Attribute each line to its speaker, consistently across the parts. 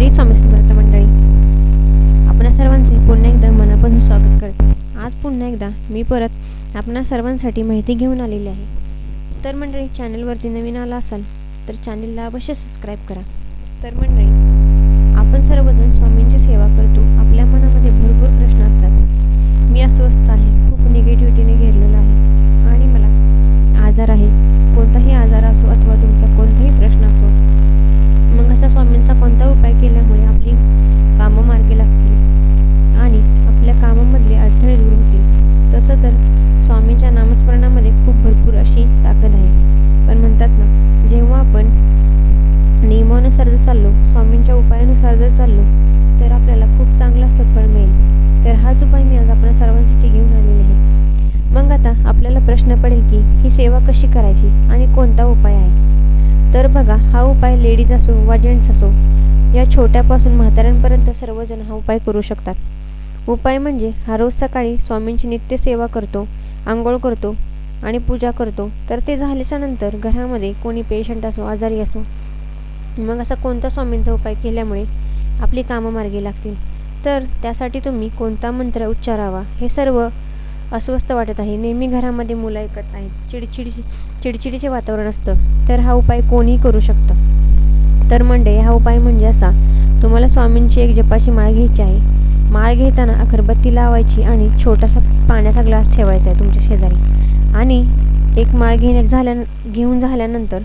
Speaker 1: श्री स्वामी समर्थ मंडळी. आपणा सर्वांचे पुन्हा एकदा मनापासून स्वागत करते. आज पुन्हा एकदा मी परत आपणा सर्वांसाठी माहिती घेऊन आलेली आहे. तर मंडळी चॅनलवरती नवीन आला असाल तर चॅनलला अवश्य सबस्क्राईब करा. तर मंडळी आपण सर्वजण स्वामींची सेवा करतो आपल्या मनामध्ये भरपूर प्रश्न असतात. मी अस्वस्थ आहे खूप निगेटिव्हिटीने घेरलेलं आहे आणि मला आजार आहे कोणताही आजार असो अथवा तुमचा कोणताही प्रश्न असो मग असा स्वामींचा कोणता उपाय केल्यामुळे आपली कामं मार्गी लागतील आणि आपल्या कामामधले अडथळे दूर होतील तसं तर स्वामींच्या नामस्मरणामध्ये खूप भरपूर अशी ताकद आहे. पण म्हणतात ना जेव्हा आपण नियमानुसार जर चाललो स्वामींच्या उपायानुसार जर चाललो तर आपल्याला खूप चांगला सफळ मिळेल. तर हाच उपाय मी आज आपण सर्वांसाठी घेऊन आलेले आहे. मग आता आपल्याला प्रश्न पडेल की ही सेवा कशी करायची आणि कोणता उपाय आहे? तर बघा हा उपाय लेडीज असो वा जेंट्स असो या छोट्यापासून म्हाताऱ्यांपर्यंत सर्वजण हा उपाय करू शकतात. उपाय म्हणजे हा रोज सकाळी स्वामींची नित्य सेवा करतो आंघोळ करतो आणि पूजा करतो. तर ते झाल्याच्यानंतर घरामध्ये कोणी पेशंट असो आजारी असो मग असा कोणता स्वामींचा उपाय केल्यामुळे आपली कामं मार्गी लागतील? तर त्यासाठी तुम्ही कोणता मंत्र उच्चारावा? हे सर्व अस्वस्थ वाटत आहे. नेहमी घरामध्ये मुलं ऐकत नाहीत. चिडचिडी चिडचिडीचे वातावरण असतं. तर हा उपाय कोणीही करू शकतं. तर मंडळी हा उपाय म्हणजे असा. तुम्हाला स्वामींची एक जपाची माळ घ्यायची आहे. माळ घेताना अगरबत्ती लावायची आणि छोटासा पाण्याचा ग्लास ठेवायचा आहे तुमच्या शेजारी. आणि एक माळ घेण्या झाल्या घेऊन झाल्यानंतर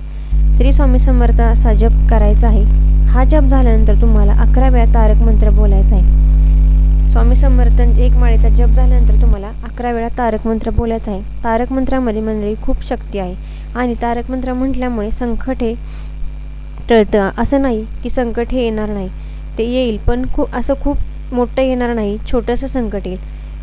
Speaker 1: श्री स्वामी समर्थ असा जप करायचा आहे. हा जप झाल्यानंतर तुम्हाला अकरा वेळा तारक मंत्र बोलायचा आहे. स्वामी समर्थ एक माळेचा जप झाल्यानंतर तुम्हाला अकरा वेळा तारक मंत्र बोलायचा आहे. तारक मंत्रामध्ये मंडळी खूप शक्ती आहे. आणि तारक मंत्र म्हटल्यामुळे संकट हे टळतं. असं नाही की संकट हे येणार नाही. ते येईल पण खूप असं खूप मोठं येणार नाही छोटंसं संकट येईल.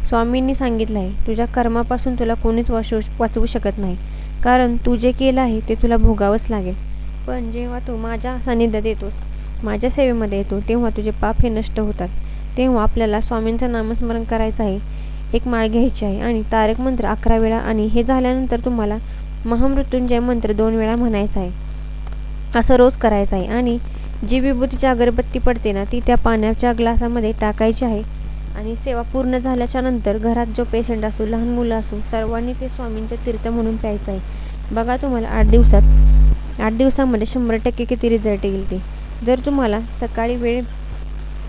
Speaker 1: स्वामींनी सांगितलं आहे तुझ्या कर्मापासून तुला कोणीच वाचू वाचवू शकत नाही. कारण तू जे केलं आहे ते तुला भोगावंच लागेल. पण जेव्हा तू माझ्या सानिध्यात येतोस माझ्या सेवेमध्ये येतो तेव्हा तुझे पाप हे नष्ट होतात. तेव्हा आपल्याला स्वामींचं नामस्मरण करायचं आहे एक माळ घ्यायची आहे आणि तारक मंत्र अकरा वेळा आणि हे झाल्यानंतर तुम्हाला महामृत्युंजय मंत्र दोन वेळा म्हणायचा आहे. असं रोज करायचं आहे आणि जी विभूतीची अगरबत्ती पडते ना ती त्या पाण्याच्या ग्लासामध्ये टाकायची आहे. आणि सेवा पूर्ण झाल्याच्यानंतर घरात जो पेशंट असो लहान मुलं असो सर्वांनी ते स्वामींचे तीर्थ म्हणून प्यायचं आहे. बघा तुम्हाला आठ दिवसात आठ दिवसामध्ये शंभर टक्के किती रिझल्ट येईल ते. जर तुम्हाला सकाळी वेळ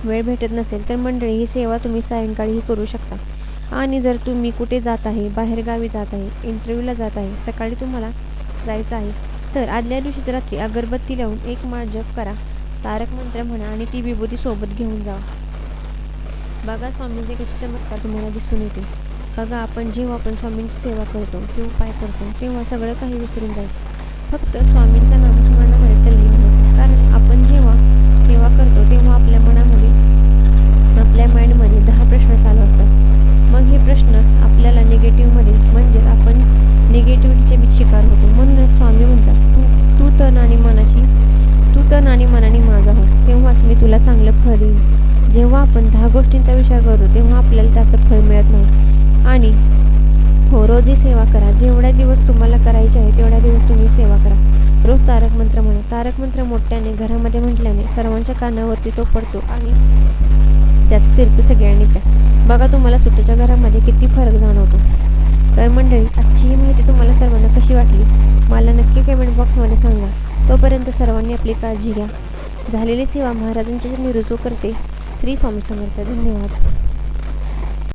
Speaker 1: वेळ भेटत नसेल तर मंडळी ही सेवा तुम्ही सायंकाळीही करू शकता. आणि जर तुम्ही कुठे जात आहे बाहेरगावी जात आहे इंटरव्ह्यूला जात आहे सकाळी तुम्हाला जायचं आहे तर आदल्या दिवशी रात्री अगरबत्ती लावून एक माळ जप करा. तारक मंत्र म्हणा आणि ती विभूती सोबत घेऊन जा. बघा स्वामींचे कसे चमत्कार तुम्हाला दिसून येते बघा आपण जेव्हा आपण स्वामींची सेवा करतो किंवा उपाय करतो तेव्हा सगळं काही विसरून जायचं. फक्त स्वामींच्या नामस्मरणामध्ये तल्लीन व्हायचं कारण आपण जेव्हा सेवा करतो तेव्हा आपल्या मनामध्ये आपल्या माइंडमध्ये दहा प्रश्न चालू असतात. मग हे प्रश्नच आपल्याला निगेटिव्हमध्ये म्हणजे आपण निगेटिव्हिटीचे बी शिकार होतो. म्हणूनच स्वामी म्हणतात तू तू तन आणि मनाची तू तन आणि मनाने माझा हो तेव्हाच मी तुला चांगलं फळ देईन. जेव्हा आपण दहा गोष्टींचा विचार करतो तेव्हा आपल्याला त्याचं फळ मिळत नाही. आणि हो रोजी सेवा करा. जेवढ्या दिवस तुम्हाला करायचे आहे तेवढ्या दिवस तुम्ही सेवा करा. रोज तारक मंत्र म्हणा. तारक मंत्र मोठ्याने घरामध्ये म्हटल्याने सर्वांच्या कानावरती तो पडतो आणि त्याचं तीर्थ सगळ्यांनी प्या. बघा तुम्हाला सुट्टीच्या घरामध्ये किती फरक जाणवतो. तर मंडळी आजची ही माहिती तुम्हाला सर्वांना कशी वाटली? मला नक्की कमेंट बॉक्समध्ये सांगा. तोपर्यंत सर्वांनी आपली काळजी घ्या. झालेली सेवा महाराजांची निरुजू करते श्री स्वामी समर्थ. धन्यवाद.